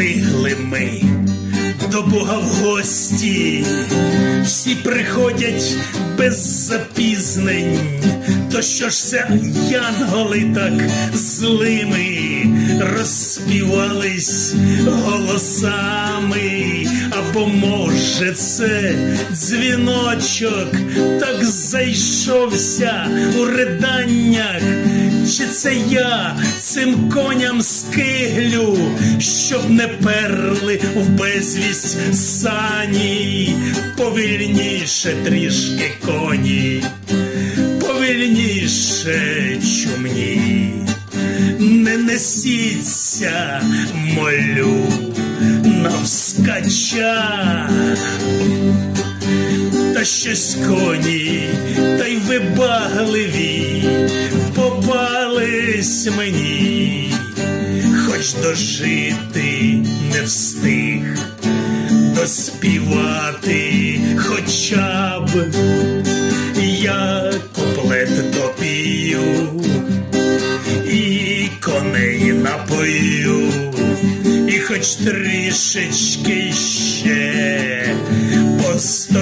Встигли ми до Бога в гості, всі приходять без запізнень. То що ж це янголи так злими розспівались голосами, або може це дзвіночок так зайшовся у риданнях, чи це я цим коням скиглю, щоб не перли в безвість сані, повільніше трішки коні повільніше чумні, не несіться, молю, навскача. Та щось коні, та й вибагливі колись мені, хоч дожити не встиг, доспівати хоча б я куплет допію і коней напою, і хоч трішечки ще постою.